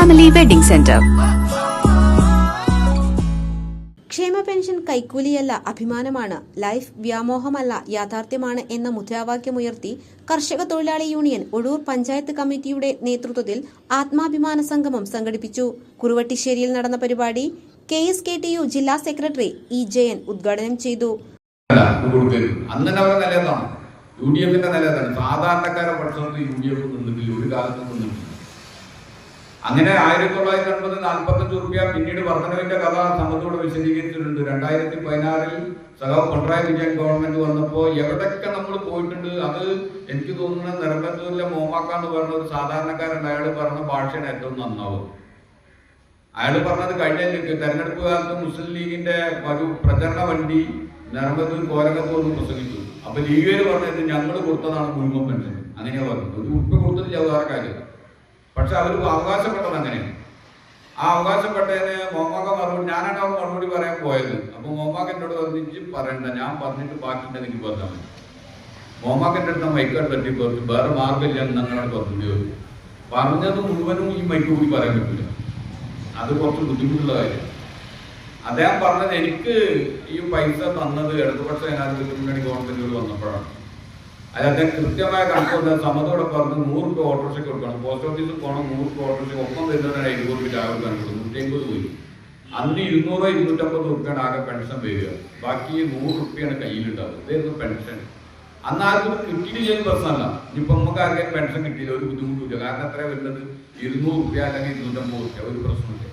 Family wedding centre ക്ഷേമ pension കൈക്കൂലിയല്ല അഭിമാനമാണ്. ലൈഫ് വ്യാമോഹമല്ല യാഥാർത്ഥ്യമാണ് എന്ന മുദ്രാവാക്യമുയർത്തി കർഷക തൊഴിലാളി യൂണിയൻ ഒഴൂർ പഞ്ചായത്ത് കമ്മിറ്റിയുടെ നേതൃത്വത്തിൽ ആത്മാഭിമാന സംഗമം സംഘടിപ്പിച്ചു. കുറുവട്ടിശ്ശേരിയിൽ നടന്ന പരിപാടി K S K T U ജില്ലാ സെക്രട്ടറി ഇ ജയൻ ഉദ്ഘാടനം ചെയ്തു. യു ഡി എഫിന്റെ സാധാരണക്കാരെ യു ഡി എഫ് നിന്നിട്ടില്ല. ഒരു കാലത്തും നിന്നിട്ടില്ല. അങ്ങനെ ആയിരത്തി തൊള്ളായിരത്തി അൻപത് നാൽപ്പത്തഞ്ച് റുപ്യ പിന്നീട് വർധനവിന്റെ കഥ സമ്മതോട് വിശദീകരിച്ചിട്ടുണ്ട്. രണ്ടായിരത്തി പതിനാറിൽ സഖാവ് പിണറായി വിജയൻ ഗവൺമെന്റ് വന്നപ്പോൾ എവിടെയൊക്കെ നമ്മൾ പോയിട്ടുണ്ട്? അത് എനിക്ക് തോന്നുന്നത് നിറമ്പത്തൂരിലെ മോമാക്കാന്ന് പറഞ്ഞ ഒരു സാധാരണക്കാരുണ്ട് അയാൾ പറഞ്ഞ ഭാഷയാണ് ഏറ്റവും നന്നാവും. അയാൾ പറഞ്ഞത് കഴിഞ്ഞ തെരഞ്ഞെടുപ്പ് കാലത്ത് മുസ്ലിം ലീഗിന്റെ ഒരു പ്രചരണ വണ്ടി നിറമ്പത്തൂർ കോലകത്തൂർന്ന് പ്രസംഗിച്ചു. അപ്പൊ ലീഗുകാർ പറഞ്ഞത് ഞങ്ങൾ കൊടുത്തതാണ് മുഴുവൻ പെൻഷൻ. അങ്ങനെയാ പറഞ്ഞത്. ഒരു ഉപ്പ് വേറെ കാര്യം. പക്ഷെ അവർക്ക് അവകാശപ്പെട്ടത് അങ്ങനെയാണ്. ആ അവകാശപ്പെട്ടതിന് മോമാക്ക മറുപടി ഞാനാണ് അവൻ മറുപടി പറയാൻ പോയത്. അപ്പൊ മോമാക്ക എന്നോട് പറഞ്ഞിട്ട് പറയണ്ട ഞാൻ പറഞ്ഞിട്ട് ബാക്കി എനിക്ക് പറഞ്ഞാൽ മതി. മോമാക്കന്റെ അടുത്ത് മൈക്കാട് തട്ടി പറഞ്ഞു വേറെ മാർഗമില്ല എന്ന് അങ്ങനെ പറഞ്ഞു പറഞ്ഞത് മുഴുവനും ഈ മൈക്ക് കൂടി പറയാൻ പറ്റില്ല അത് കുറച്ച് ബുദ്ധിമുട്ടുള്ള കാര്യം. അദ്ദേഹം പറഞ്ഞത് എനിക്ക് ഈ പൈസ തന്നത് ഇടതുപക്ഷ ജനാധിപത്യ മുന്നണി ഗവൺമെന്റുകൾ വന്നപ്പോഴാണ്. അത് കൃത്യമായ കൃത്യമായ കണക്കുണ്ട് സമതോടെ പറഞ്ഞ് നൂറ് രൂപ ഓട്ടോറിക്ഷയ്ക്ക് കൊടുക്കണം. പോസ്റ്റ് ഓഫീസിൽ പോകണം നൂറ് രൂപ ഓട്ടോറിക്ഷ ഒപ്പം തരുന്നതിനാണ് ഇരുപത് രൂപ രാവിലെ കൊടുക്കും നൂറ്റമ്പത് പോയി. അന്ന് ഇരുന്നൂറോ ഇരുന്നൂറ്റമ്പത് റുപ്യാണ് ആകെ പെൻഷൻ വരിക. ബാക്കി നൂറ് റുപ്യാണ് കയ്യിലുണ്ടാവുക. ഇതായിരുന്നു പെൻഷൻ അന്ന് ആർക്കും ഇത് കിട്ടിയില്ലെങ്കിൽ പ്രശ്നമല്ല. ഇനിയിപ്പോൾ നമുക്ക് ആർക്കും പെൻഷൻ കിട്ടിയില്ല. ഒരു ബുദ്ധിമുട്ടില്ല കാരണം എത്ര വരുന്നത്? ഇരുന്നൂറ് റുപ്യ അല്ലെങ്കിൽ ഇരുന്നൂറ്റമ്പത് റുപ്യ ഒരു പ്രശ്നമില്ല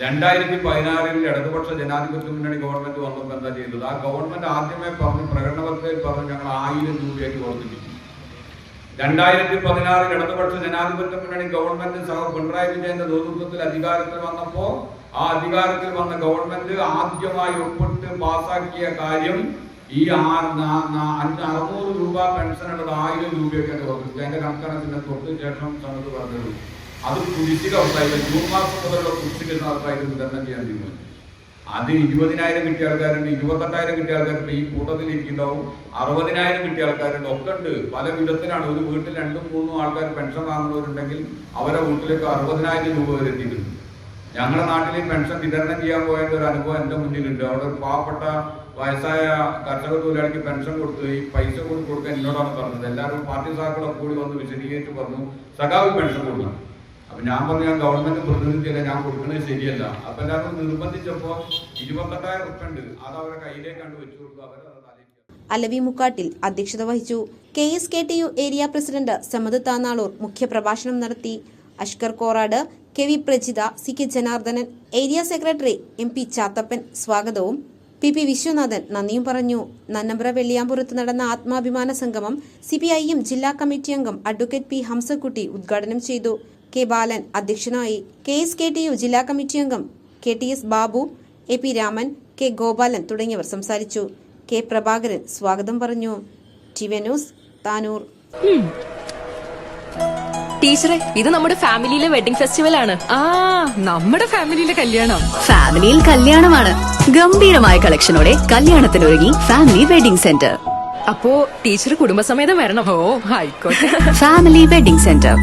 രണ്ടായിരത്തി പതിനാറിൽ ഇടതുപക്ഷ ജനാധിപത്യ മുന്നണി ഗവൺമെന്റ് വന്നപ്പോൾ എന്താ ചെയ്തത്? ആ ഗവൺമെന്റ് ആദ്യമേ പറഞ്ഞ് പ്രകടനപത്രയിൽ പറഞ്ഞ് ഞങ്ങൾ ആയിരം രൂപയായിട്ട് വർദ്ധിപ്പിച്ചു രണ്ടായിരത്തി പതിനാറിൽ ഇടതുപക്ഷ ജനാധിപത്യ മുന്നണി ഗവൺമെന്റ് സഹ പിണറായി വിജയന്റെ നേതൃത്വത്തിൽ അധികാരത്തിൽ വന്നപ്പോൾ ആ അധികാരത്തിൽ വന്ന ഗവൺമെന്റ് ആദ്യമായി ഒപ്പിട്ട് പാസാക്കിയ കാര്യം ഈ അറുന്നൂറ് രൂപ പെൻഷൻ ഉള്ളത് ആയിരം രൂപയൊക്കെ വർദ്ധിപ്പിച്ചു അതിന്റെ കണക്കണക്കിന്റെ തൊട്ട് ശേഷം സമയത്ത് പറഞ്ഞത്. അത് കുടിശ്ശിക ഉണ്ടായിരുന്നു ജൂൺ മാസം മുതലുള്ള കുടിശ്ശിക ആൾക്കാരും വിതരണം ചെയ്യാൻ തീരുമാനിച്ചു. അത് ഇരുപതിനായിരം കിട്ടിയ ആൾക്കാരുണ്ട് ഇരുപത്തെട്ടായിരം കിട്ടിയ ആൾക്കാരുണ്ട് ഈ കൂട്ടത്തിൽ ഇരിക്കുന്നുണ്ടാവും അറുപതിനായിരം കിട്ടിയ ആൾക്കാരുണ്ട്. ഒക്കെ ഉണ്ട്. പല വിധത്തിലാണ്. ഒരു വീട്ടിൽ രണ്ടും മൂന്നും ആൾക്കാർ പെൻഷൻ വാങ്ങുന്നവരുണ്ടെങ്കിൽ അവരെ വീട്ടിലേക്ക് അറുപതിനായിരം രൂപ വരെ എത്തിയിട്ടുണ്ട്. ഞങ്ങളുടെ നാട്ടിൽ പെൻഷൻ വിതരണം ചെയ്യാൻ പോയതിന്റെ ഒരു അനുഭവം എന്റെ മുന്നിലുണ്ട്. അവിടെ ഒരു പാവപ്പെട്ട വയസ്സായ കർഷക തൊഴിലാളിക്ക് പെൻഷൻ കൊടുത്തു. ഈ പൈസ കൂടി കൊടുക്കാൻ എന്നോടാണ് പറഞ്ഞത്. എല്ലാവരും പാർട്ടി സഹാക്കളൊക്കെ കൂടി വന്ന് വിശദീകരിച്ച് പറഞ്ഞു സഖാവ് പെൻഷൻ കൊടുക്കണം. അപ്പൊ ഞാൻ പറഞ്ഞു ഞാൻ ഗവൺമെന്റ് പ്രതിനിധിയല്ല ഞാൻ കൊടുക്കുന്നത് ശരിയല്ല. അപ്പൊ എല്ലാവരും നിർബന്ധിച്ചപ്പോ ഇരുപത്തെട്ടായിരം ഉറുപ്പ ഉണ്ട് അത് അവരെ കയ്യിലേക്ക് കണ്ട് വെച്ചു കൊടുത്തു. തലയ്ക്ക് അലവി മുക്കാട്ടിൽ അധ്യക്ഷത വഹിച്ചു. K S K T U area president Samad Thannalur മുഖ്യപ്രഭാഷണം നടത്തി. Ashkar Korad K V Prajitha C K Janardhanan area secretary M P Chathappan സ്വാഗതവും. പി പി വിശ്വനാഥൻ നന്ദിയും പറഞ്ഞു. നന്നമ്പ്ര വെള്ളിയാമ്പുറത്ത് നടന്ന ആത്മാഭിമാന സംഗമം സി പി ഐ എം ജില്ലാ കമ്മിറ്റി അംഗം അഡ്വക്കേറ്റ് പി ഹംസക്കുട്ടി ഉദ്ഘാടനം ചെയ്തു. കെ ബാലൻ അധ്യക്ഷനായി K S K T U ജില്ലാ കമ്മിറ്റി അംഗം K T S Babu A P Raman K Gopalan തുടങ്ങിയവർ സംസാരിച്ചു. കെ പ്രഭാകരൻ സ്വാഗതം പറഞ്ഞു. ന്യൂസ് താനൂർ. ടീച്ചറെ ഇത് നമ്മുടെ ഫാമിലിയിലെ വെഡിംഗ് ഫെസ്റ്റിവൽ ആണ് ആ നമ്മുടെ ഫാമിലിയിലെ കല്യാണം. ഫാമിലിയിൽ കല്യാണമാണ്. ഗംഭീരമായ കളക്ഷനോടെ കല്യാണത്തിനൊരുങ്ങി ഫാമിലി വെഡിംഗ് സെന്റർ. അപ്പോ ടീച്ചർ കുടുംബസമേതം വരണം. ഓ ആയിക്കോട്ടെ ഫാമിലി വെഡിംഗ് സെന്റർ.